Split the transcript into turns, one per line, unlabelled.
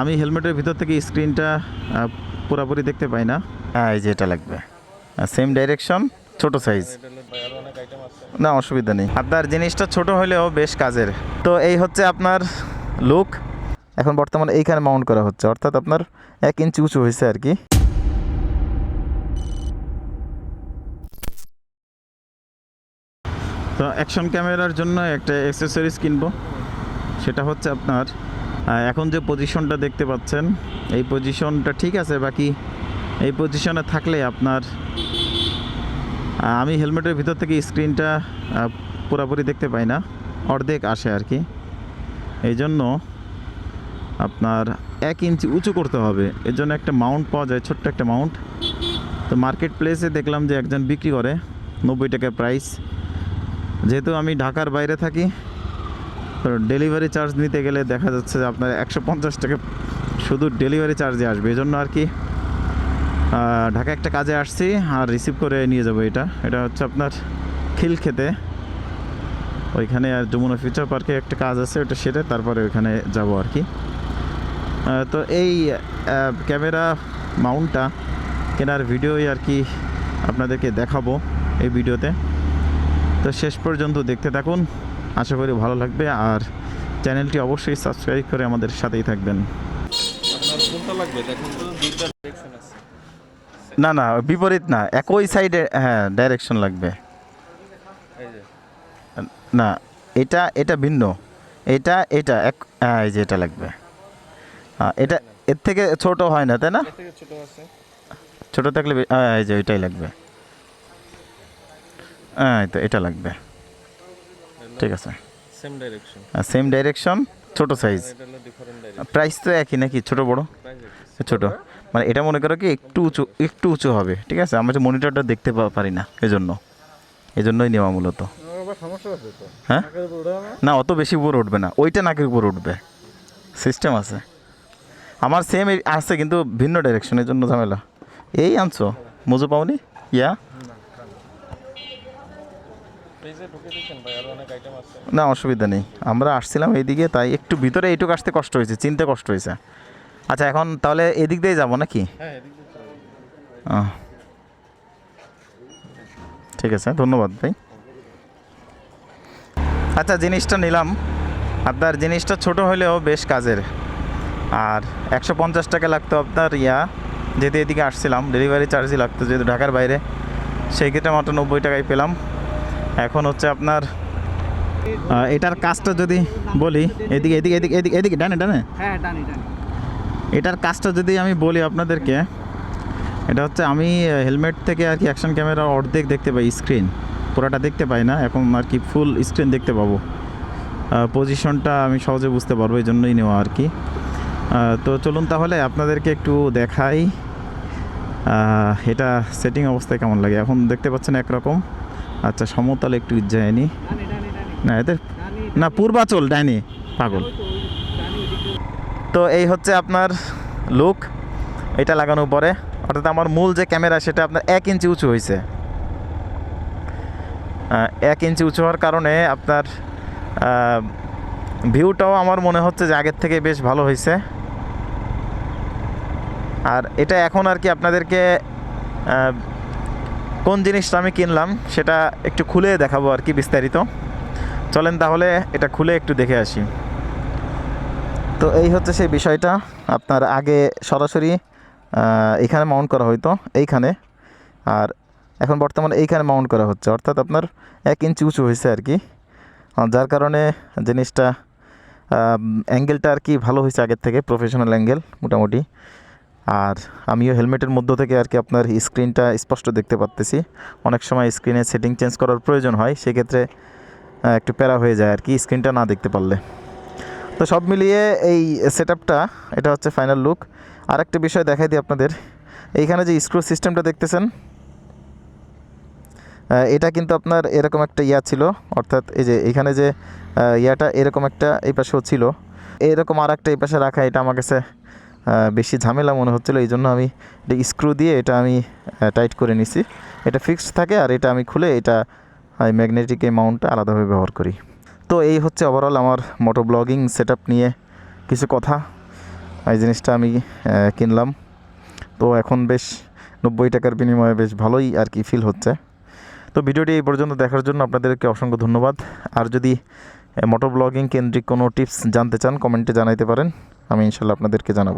আমি হেলমেটের ভিতর থেকে স্ক্রিনটা পুরোপুরি দেখতে পাই না। হ্যাঁ এই যে এটা লাগবে। সেম ডাইরেকশন ছোট সাইজ না অসুবিধা নেই। আপনার জিনিসটা ছোট হলেও বেশ কাজের। তো এই হচ্ছে আপনার লুক এখন বর্তমানে এইখানে মাউন্ট করা হচ্ছে। অর্থাৎ আপনার এক ইঞ্চি উঁচু হয়েছে আর কি। তো অ্যাকশন ক্যামেরার জন্য একটা অ্যাক্সেসরিজ কিনবো। সেটা হচ্ছে আপনার এখন যে পজিশনটা দেখতে পাচ্ছেন, এই পজিশনটা ঠিক আছে, বাকি এই পজিশনে থাকলে আপনার আমি হেলমেটের ভিতর থেকে স্ক্রিনটা পুরোপুরি দেখতে পাই না, অর্ধেক আসে আর কি। এই জন্য আপনার এক ইঞ্চি উঁচু করতে হবে এর জন্য একটা মাউন্ট পাওয়া যায়, ছোট্ট একটা মাউন্ট তো মার্কেট প্লেসে দেখলাম যে একজন বিক্রি করে, নব্বই টাকা প্রাইস যেহেতু আমি ঢাকার বাইরে থাকি ডেলিভারি চার্জ নিতে গেলে দেখা যাচ্ছে যে আপনার একশো পঞ্চাশ টাকা শুধু ডেলিভারি চার্জে আসবে। এই জন্য আর কি ঢাকা একটা কাজে আসছি আর রিসিভ করে নিয়ে যাব এটা। এটা হচ্ছে আপনার খিল খেতে ওইখানে আর যমুনা ফিউচার পার্কে একটা কাজ আছে, ওটা সেরে তারপরে ওইখানে যাব আর কি। তো এই ক্যামেরা মাউন্টটা কেনার ভিডিওই আর কি আপনাদেরকে দেখাবো এই ভিডিওতে। তো শেষ পর্যন্ত দেখতে থাকুন। আশা করি ভালো লাগবে আর চ্যানেলটি অবশ্যই সাবস্ক্রাইব করে আমাদের সাথেই থাকবেন। না না বিপরীত না একই সাইডে হ্যাঁ ডাইরেকশন লাগবে। না এটা এটা ভিন্ন। এটা এটা এক হ্যাঁ এই যে এটা লাগবে। এটা এর থেকে ছোট হয় না তাই না?
ছোট
থাকলে হ্যাঁ এই যে ওইটাই লাগবে। হ্যাঁ তো এটা লাগবে। ঠিক আছে।
সেম ডাইরেকশন
সেম ডাইরেকশন ছোট সাইজ প্রাইস তো একই নাকি? ছোট বড়?
প্রাইস
ছোট? মানে এটা মনে করো কি একটু উঁচু একটু উঁচু হবে ঠিক আছে? আমরা যে মনিটরটা দেখতে পা- পারি না এজন্য। এজন্যই নেওয়া মূলত।
সমস্যা আছে তো।
হ্যাঁ?
না
অত বেশি উপর উঠবে না। ওইটা নাকের উপর উঠবে। সিস্টেম আছে। আমার সেম আছে কিন্তু ভিন্ন ডাইরেকশনের জন্য ঝামেলা। এই আনছো? মজু পাওনি? ইয়া
পেজে ঢুকে দিচ্ছেন ভাই আরও অনেক আইটেম আছে
না অসুবিধা নেই। আমরা আসছিলাম এইদিকে তাই একটু ভিতরে এইটুকু আসতে কষ্ট হয়েছে চিনতে কষ্ট হয়েছে। আচ্ছা এখন তাহলে এদিক দিয়েই যাব নাকি?
হ্যাঁ দিয়ে।
ঠিক আছে ধন্যবাদ ভাই। আচ্ছা জিনিসটা নিলাম। আপনার জিনিসটা ছোট হলেও বেশ কাজের। আর একশো পঞ্চাশ টাকা লাগতো আপনার ইয়া যেহেতু এদিকে আসছিলাম ডেলিভারি চার্জই লাগতো যেহেতু ঢাকার বাইরে। সেই ক্ষেত্রে মাত্র নব্বই টাকায় পেলাম। এখন হচ্ছে আপনার এটার কাজটা যদি বলি এদিকে এদিকে এদিকে এদিকে এদিকে ডানে ডানে?
হ্যাঁ
এটার কাজটা যদি আমি বলি আপনাদেরকে এটা হচ্ছে আমি হেলমেট থেকে আর কি অ্যাকশন ক্যামেরা অর্ধেক দেখতে পাই স্ক্রিন পুরোটা দেখতে পাই না এখন আর কি ফুল স্ক্রিন দেখতে পাবো। পজিশনটা আমি সহজে বুঝতে পারব এই জন্যই নেওয়া আর কি। তো চলুন তাহলে আপনাদেরকে একটু দেখাই এটা সেটিং অবস্থায় কেমন লাগে। এখন দেখতে পাচ্ছেন একরকম। আচ্ছা সমতল একটু যায়নি না, এদের না, পূর্বাচল, ডাইনি, পাগল।
তো
এই হচ্ছে আপনার লুক এটা লাগানোর পরে অর্থাৎ আমার মূল যে ক্যামেরা সেটা আপনার এক ইঞ্চি উঁচু হয়েছে এক ইঞ্চি উঁচু হওয়ার কারণে আপনার ভিউটাও আমার মনে হচ্ছে যে আগের থেকে বেশ ভালো হয়েছে আর এটা এখন আর কি আপনাদেরকে কোন জিনিসটা আমি কিনলাম সেটা একটু খুলে দেখাবো আর কি বিস্তারিত। চলেন তাহলে এটা খুলে একটু দেখে আসি। তো এই হচ্ছে সেই বিষয়টা, আপনার আগে সরাসরি এখানে মাউন্ট করা হইতো, এইখানে। আর এখন বর্তমানে এইখানে মাউন্ট করা হচ্ছে, অর্থাৎ আপনার এক ইঞ্চি উঁচু হয়েছে আর কি। যার কারণে জিনিসটা অ্যাঙ্গেলটা আর কি ভালো হয়েছে আগের থেকে প্রফেশনাল অ্যাঙ্গেল মোটামুটি। আর আমিও হেলমেটের মধ্য থেকে আর কি আপনার স্ক্রিনটা স্পষ্ট দেখতে পারতেছি। অনেক সময় স্ক্রিনে সেটিং চেঞ্জ করার প্রয়োজন হয়, সেক্ষেত্রে একটু প্যারা হয়ে যায় আর কি স্ক্রিনটা না দেখতে পারলে। তো সব মিলিয়ে এই সেট এটা হচ্ছে ফাইনাল লুক আর একটা বিষয় দেখাই দিই আপনাদের। এইখানে যে স্ক্রু সিস্টেমটা দেখতেছেন এটা কিন্তু আপনার এরকম একটা ইয়া ছিল, অর্থাৎ এই যে এখানে যে ইয়াটা এরকম একটা এই পাশেও ছিল। এরকম আর একটা এই পাশে রাখা, এটা আমার কাছে বেশি ঝামেলা মনে হচ্ছিল, এই জন্য আমি এটা স্ক্রু দিয়ে এটা আমি টাইট করে নিছি। এটা ফিক্সড থাকে আর এটা আমি খুলে এটা ম্যাগনেটিক এই মাউন্টটা আলাদাভাবে ব্যবহার করি। তো এই হচ্ছে ওভারঅল আমার মোটো ব্লগিং সেট নিয়ে কিছু কথা। এই জিনিসটা আমি কিনলাম। তো এখন বেশ নব্বই টাকার বিনিময়ে বেশ ভালোই আর কি ফিল হচ্ছে। তো ভিডিওটি এই পর্যন্ত দেখার জন্য আপনাদেরকে অসংখ্য ধন্যবাদ। আর যদি মোটর ব্লগিং কেন্দ্রিক কোনো টিপস জানতে চান কমেন্টে জানাইতে পারেন। আমি ইনশাল্লাহ আপনাদেরকে জানাব।